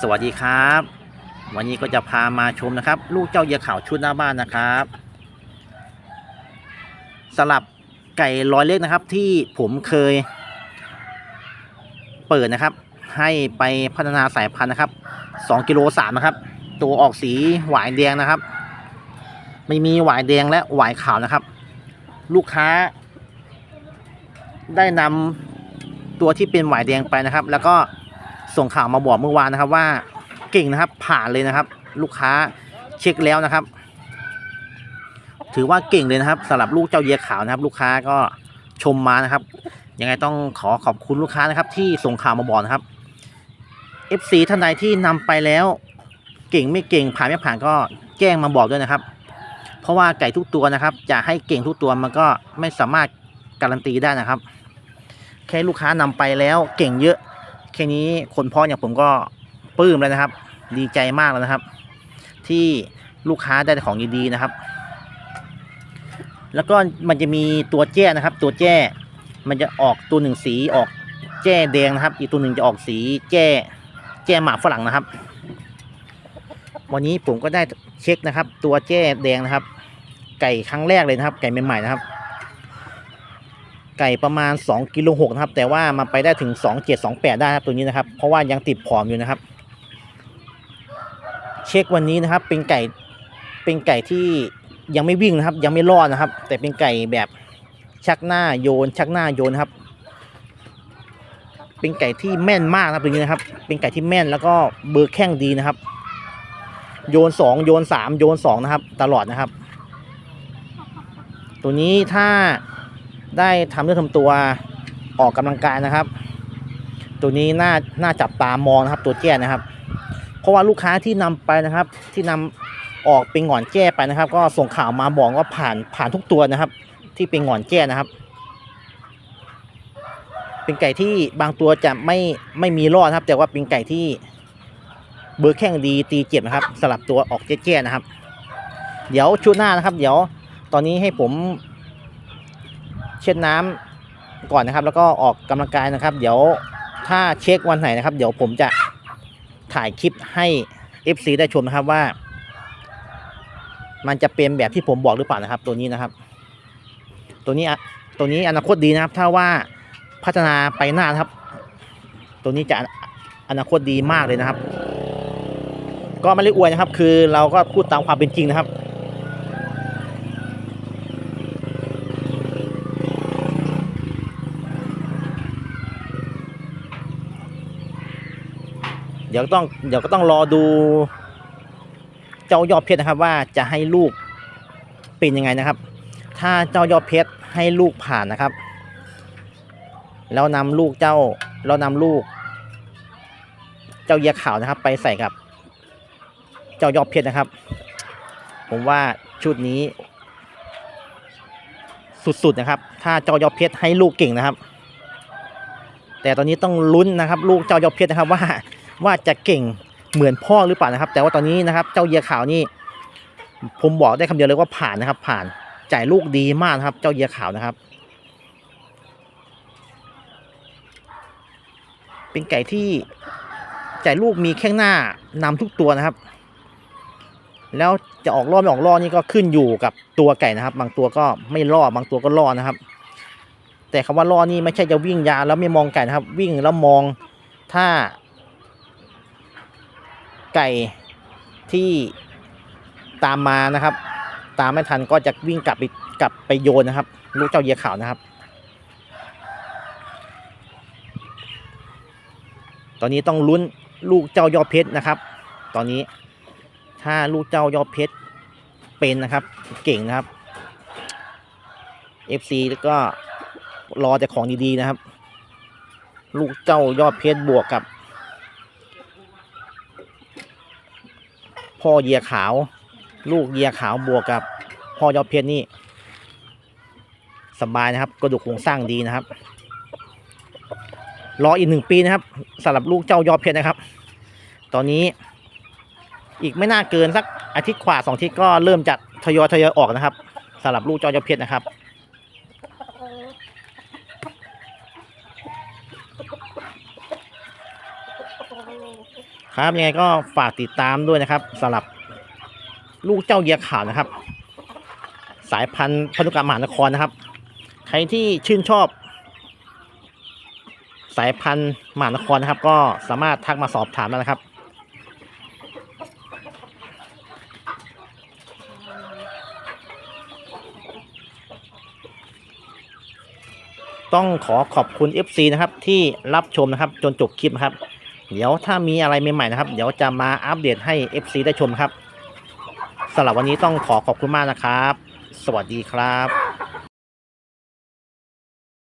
สวัสดีครับ วันนี้ก็จะพามาชมนะครับ ลูกเจ้าเหยาขาวชุดหน้าบ้านนะครับสลับไก่ร้อยเล็กนะครับ ที่ผมเคย เปิดนะครับ ให้ไปพัฒนาสายพันธุ์นะครับ2กิโลสามนะครับ ตัวออกสีหวายแดงนะครับ ไม่มีหวายแดงและหวายขาวนะครับ ลูกค้า ได้นำตัวที่เป็นหวายแดงไปนะครับ แล้วก็ ส่งข่าวมาบอกเมื่อวานนะครับว่าเก่งนะครับผ่านเลยนะครับ ลูกค้าเช็คแล้วนะครับ ถือว่าเก่งเลยนะครับสำหรับลูกเจ้าเยียขาวนะครับ ลูกค้าก็ชมมานะครับยังไงต้องขอขอบคุณลูกค้านะครับ ที่ส่งข่าวมาบอกนะครับ FC ท่านใดที่นำไปแล้ว เก่งไม่เก่งผ่านไม่ผ่านก็แจ้งมาบอกด้วยนะครับ เพราะว่าไก่ทุกตัวนะครับ จะให้เก่งทุกตัวมันก็ไม่สามารถการันตีได้นะครับ แค่ลูกค้านำไปแล้วเก่งเยอะ แค่นี้คนพ่ออย่างผมก็ปลื้มแล้วนะครับ ดีใจมากแล้วนะครับ ที่ลูกค้าได้ของดีๆนะครับ แล้วก็มันจะมีตัวแจ้นะครับ ตัวแจ้ มันจะออกตัวหนึ่งสีออกแจ้แดงนะครับ อีกตัวหนึ่งจะออกสีแจ้แจ้หมาฝรั่งนะครับ วันนี้ผมก็ได้เช็คนะครับ ตัวแจ้แดงนะครับ ไก่ครั้งแรกเลยนะครับ ไก่ใหม่ๆนะครับ ไก่ประมาณ2กิโลหกนะครับ แต่ว่ามันไปได้ถึง 2 7 2 8 ได้ครับตัวนี้นะครับ เพราะว่ายังติดผอมอยู่นะครับ เช็ควันนี้นะครับ เป็นไก่เป็นไก่ที่ยังไม่วิ่งนะครับ ยังไม่รอดนะครับ แต่เป็นไก่แบบชักหน้าโยน ชักหน้าโยนครับ เป็นไก่ที่แม่นมากนะครับตัวนี้นะครับ เป็นไก่ที่แม่นแล้วก็เบอร์แข้งดีนะครับ โยนสองโยนสามโยนสองนะครับ ตลอดนะครับ ตัวนี้ถ้า ได้ทำเรื่องทำตัวออกกำลังกายนะครับ ตัวนี้น่าน่าจับตามองนะครับ ตัวแจ้นะครับ เพราะว่าลูกค้าที่นำไปนะครับ ที่นำออกเป็นหงอนแจ้ไปนะครับ ก็ส่งข่าวมาบอกว่าผ่านผ่านทุกตัวนะครับ ที่เป็นหงอนแจ้นะครับ เป็นไก่ที่บางตัวจะไม่ไม่มีรอดครับ แต่ว่าเป็นไก่ที่เบอร์แข้งดีตีเจ็บนะครับ สลับตัวออกแจ้ๆนะครับ เดี๋ยวชุดหน้านะครับ เดี๋ยวตอนนี้ให้ผม เช็ดน้ำก่อนนะครับ แล้วก็ออกกำลังกายนะครับ เดี๋ยวถ้าเช็ควันไหนนะครับ เดี๋ยวผมจะถ่ายคลิปให้ FC ได้ชมนะครับว่า มันจะเป็นแบบที่ผมบอกหรือเปล่านะครับ ตัวนี้นะครับ ตัวนี้ตัวนี้อนาคตดีนะครับ ถ้าว่าพัฒนาไปหน้านะครับ ตัวนี้จะอนาคตดีมากเลยนะครับ ก็ไม่ได้อวยนะครับ คือเราก็พูดตามความเป็นจริงนะครับ เดี๋ยวต้องเดี๋ยวก็ต้องรอดูเจ้ายอดเพชรนะครับ ว่าจะให้ลูกเป็นยังไงนะครับ ถ้าเจ้ายอดเพชรให้ลูกผ่านนะครับ แล้วนำลูกเจ้าเรานำลูก เจ้าเยียขาวนะครับ ไปใส่กับ เจ้ายอดเพชรนะครับ ผมว่าชุดนี้ สุดๆนะครับ ถ้าเจ้ายอดเพชรให้ลูกเก่งนะครับแต่ตอนนี้ต้องลุ้นนะครับ ลูกเจ้ายอดเพชรนะครับว่า ว่าจะเก่งเหมือนพ่อหรือเปล่านะครับ แต่ว่าตอนนี้นะครับ เจ้าเยียขาวนี่ผมบอกได้คำเดียวเลยว่าผ่านนะครับ ผ่านจ่ายลูกดีมากนะครับ เจ้าเยียขาวนะครับ เป็นไก่ที่จ่ายลูกมีแข้งหน้านำทุกตัวนะครับ แล้วจะออกรอบไม่ออกรอบนี่ก็ขึ้นอยู่กับตัวไก่นะครับ บางตัวก็ไม่รอบางตัวก็รอดนะครับ แต่คำว่ารอดนี่ไม่ใช่จะวิ่งยาแล้วไม่มองไก่นะครับ วิ่งแล้วมองถ้า ไก่ที่ตามมานะครับ ตามไม่ทันก็จะวิ่งกลับไปกลับไปโยนนะครับ ลูกเจ้าเยียขาวนะครับ ตอนนี้ต้องลุ้นลูกเจ้ายอดเพชรนะครับ ตอนนี้ถ้าลูกเจ้ายอดเพชรเป็นนะครับเก่งนะครับ FC แล้วก็รอแต่ของดีๆนะครับ ลูกเจ้ายอดเพชรบวกกับ พ่อเหยียขาว ลูกเหยียขาวบวกกับพ่อยอดเพชรนี่สบายนะครับ กระดูกโครงสร้างดีนะครับ รออีกหนึ่งปีนะครับสำหรับลูกเจ้ายอดเพชรนะครับ ตอนนี้อีกไม่น่าเกินสักอาทิตย์กว่าสองอาทิตย์ก็เริ่มจะทยอยทยอยออกนะครับสำหรับลูกเจ้ายอดเพชรนะครับ ครับยังไงก็ฝากติดตามด้วยนะครับสำหรับลูกเจ้าเยียขาวนะครับ สายพันธุ์พันธุกรรมมหานครนะครับ ใครที่ชื่นชอบ สายพันธุ์มหานครนะครับ ก็สามารถทักมาสอบถามได้นะครับ ต้องขอขอบคุณ FC นะครับที่รับชมนะครับจนจบคลิปนะครับ เดี๋ยวถ้ามีอะไรใหม่ๆนะครับ เดี๋ยวจะมาอัปเดตให้ FC ได้ชมครับสำหรับวันนี้ต้องขอขอบคุณมากนะครับ สวัสดีครับ